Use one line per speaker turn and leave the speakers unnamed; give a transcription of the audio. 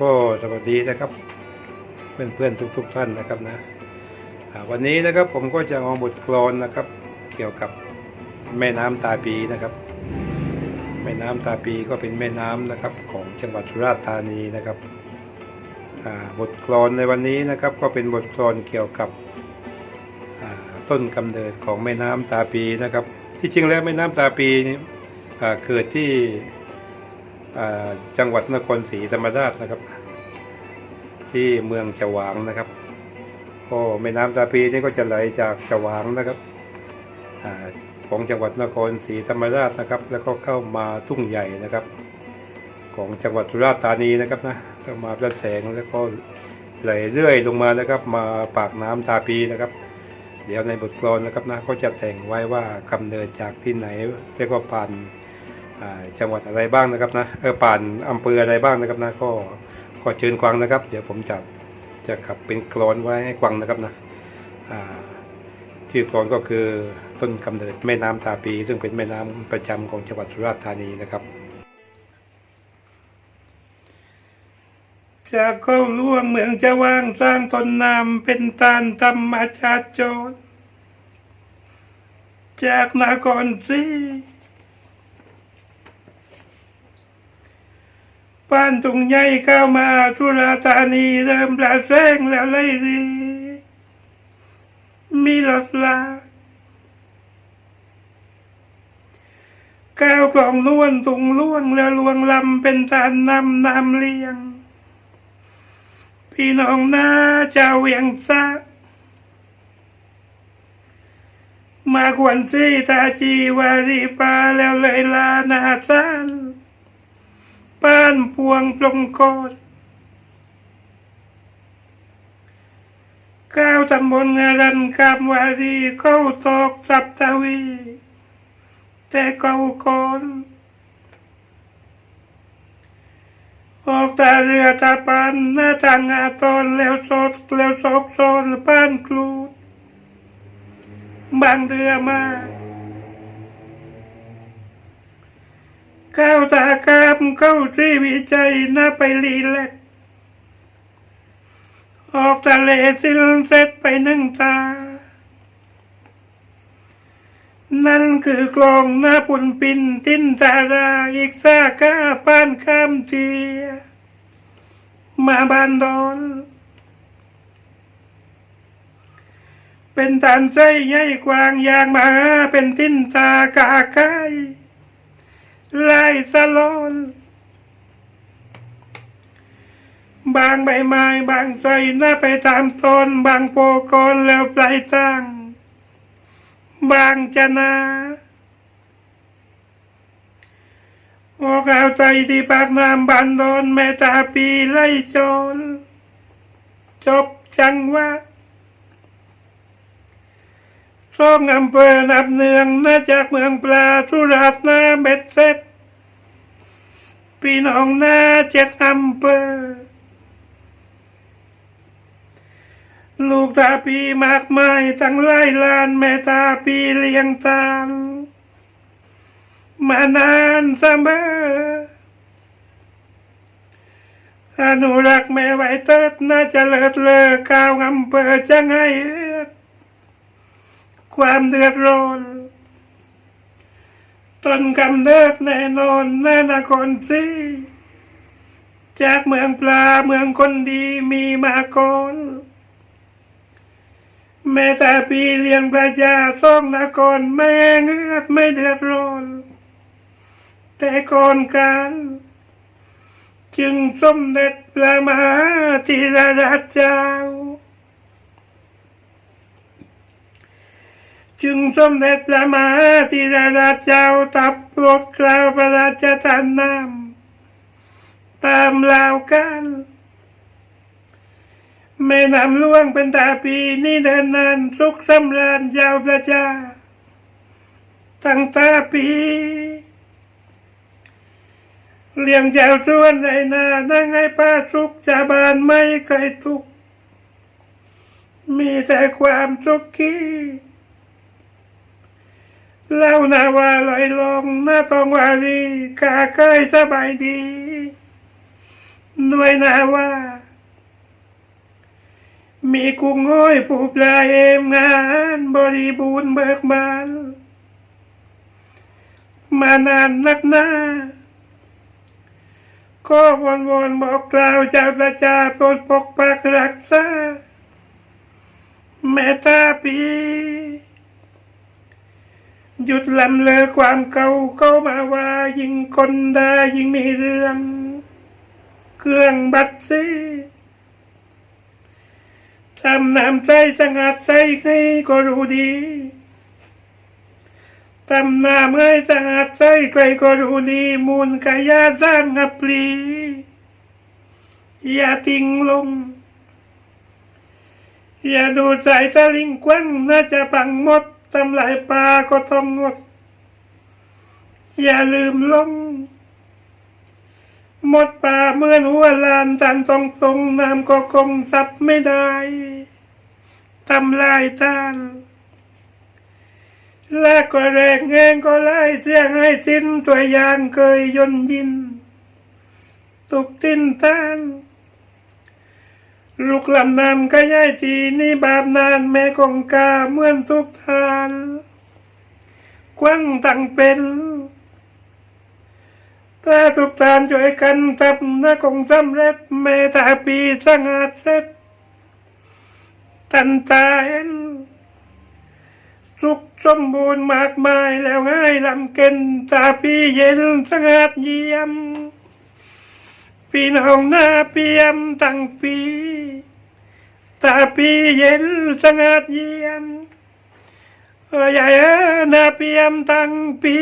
ก็สวัสดีนะครับ เพื่อนๆทุก ๆ ท่านนะครับนะวันนี้นะครับผมก็จะเอาบทกลอนนะครับ เกี่ยวกับแม่น้ำตาปีนะครับ แม่น้ำตาปีก็เป็นแม่น้ำนะครับของจังหวัดสุราษฎร์ธานีนะครับบทกลอนในวันนี้นะครับ ก็เป็นบทกลอนเกี่ยวกับต้นกำเนิดของแม่น้ำตาปีนะครับ ที่จริงแล้วแม่น้ำตาปีนี่อ่าเกิดที่ จังหวัดนครศรีธรรมราชนะครับ ที่เมืองฉวางนะครับก็แม่น้ำตาปีนี่ก็จะไหลจากฉวางนะครับอของจังหวัดนครศรีธรรมราชนะครับ แล้วก็เข้ามาทุ่งใหญ่นะครับ ของจังหวัดสุราษฎร์ธานีนะครับนะเข้ามาพระแสงแล้วก็ไหลเรื่อยลงมานะครับ มาปากน้ำตาปีนะครับ เดี๋ยวในบทกลอนนะครับนะก็จะแต่งไว้ว่ากำเนิดจากที่ไหนเรียกว่าปาน จังหวัดอะไรบ้างนะครับนะเออป่านอำเภออะไรบ้างนะครับนะก็ก็เชิญควังนะครับ เดี๋ยวผมจะจะขับเป็นกรอนไว้ให้ควังนะครับนะชื่อกรอนก็คือต้นกำเนิดแม่น้ำตาปี ซึ่งเป็นแม่น้ำประจำของจังหวัดสุราษฎร์ธานีนะครับจากเข้าล่วงเมืองจะว่างสร้างตนนามเป็นตานธรรมชาติโจรจากนครศ บ้านตุงใหญ่เข้ามาทุราธานีเริ่มปลาแซงแล้วไล่รีมีรถลาก้าวกล่องล้วนตุงล่วงแล้วลวงลำเป็นทานนำนำเลียง พี่น้องนาเจ้าเวียงซะมาขวัญซีตาจีวารีปาแล้วเลยลานาซาน บ้านพวงปลงโกดก้าวตำบลงารันกามวารีเข้าตอกสับตาวี แต่เก่าก่อนออกตาเรือตาปันหน้าทางอาตอนแล้วสดแล้วซอกซอนบ้านครูดบางเรือมาก เข้าตากามเข้าที่วิจัยน่าไปรีแลกออกทะเลสิลเซตไปนึ่งตา นั่นคือกลองหน้าปุ่นปินทิ้นตาราอีกซาก้าป้านข้ามเทีย มาบานดอนเป็นฐานใจใหญ่กวางยางมาเป็นทิ้นตากาไก ลายสลอนบางใบไม้บางใจหน้าไปตามต้นบางโปกอนแล้วปลายทางบางจะนาโอกเอาใจที่ปากน้ำบันดอนแม่ตาปีไล่โจรจบจังหวะ ซ่องอำเภอนับเนืองนาจากเมืองปลาสุราษฎร์นาเบ็ดเสร็จพี่น้องนาเจ็ดอำเภอลูกตาปีมากมายทั้งไล่ลานแม่ตาปีเลี้ยงตามมานานเสมออนุรักษ์แม่ไว้เติดน่าจะเลิศเลอก้าวอำเภอจะไงเอ้ ความเดือดร้อนต้นกำเนิดแน่นอนแน่นครซีจากเมืองปลาเมืองคนดีมีมาก่อนแม่ตาปีเลี้ยงประชาส่องนครแม่เงือกไม่เดือดร้อนแต่ก่อนการจึงสมเด็จพระมหาธีรราชเจ้า จึงสมเด็จพระมหาธีรราชเจ้าตับโปรดกล่าวพระราชทานนามตามลาวกันแม่นำล่วงเป็นตาปีนี่เดินนานสุขสำราญยาวประชาตั้งตาปีเลี้ยงเจ้าชวนในนานั่งให้ป้าสุขจาบานไม่เคยทุก มีแต่ความสุขี เล่านาว่าลอยลงหน้าทองวารีกาใกล้สบายดี ด้วยนะว่า มีกุ้งห้อยผูปลาเอมงาน บริบูรณ์เบิกบาน มานานนักหนาก็วอนวอนบอกกล่าวเจ้าประจาโปรดปกปักรักษาแม่ตาปี หยุดลำเลอความเก่าเข้ามาว่ายิ่งคนได้ยิ่งมีเรื่อง เครื่องบัดซีทำน้ำใจสงัดใจให้ก็รู้ดีทำน้ำให้สงัดใจใครก็รู้ดีมูลกายาสร้างงับปลีอย่าทิ้งลง อย่าดูสายตะลิงกว้างน่าจะพังหมด ทำลายปลาก็ต้องงด อย่าลืมลงหมดป่าเหมือนหัวลานตันต้องตรงน้ำก็คงซับไม่ได้ทำลายทานและก็แรงแหงก็ไล่เสียงให้ทิ้นตัวยางเคยยนยิน ตุกติ้นทาน ลูกลำนำก็ย้ายทีนี่บาปนานแม่คงกาเมื่อนทุกทานกว้างตั้งเป็นถ้าทุกทานช่วยกันทำนะคงสำเร็จแม่ตาปีสงัดเสร็จตันตาเห็นสุขสมบูรณ์มากมายแล้วง่ายลำเก็นตาปีเย็นสงัดเยี่ยม พี่น้องหน้าเปียมตั้งปีตาปีเย็นสงัดเยี่ยมเออใหญ่เออหน้าเปียมตั้งปี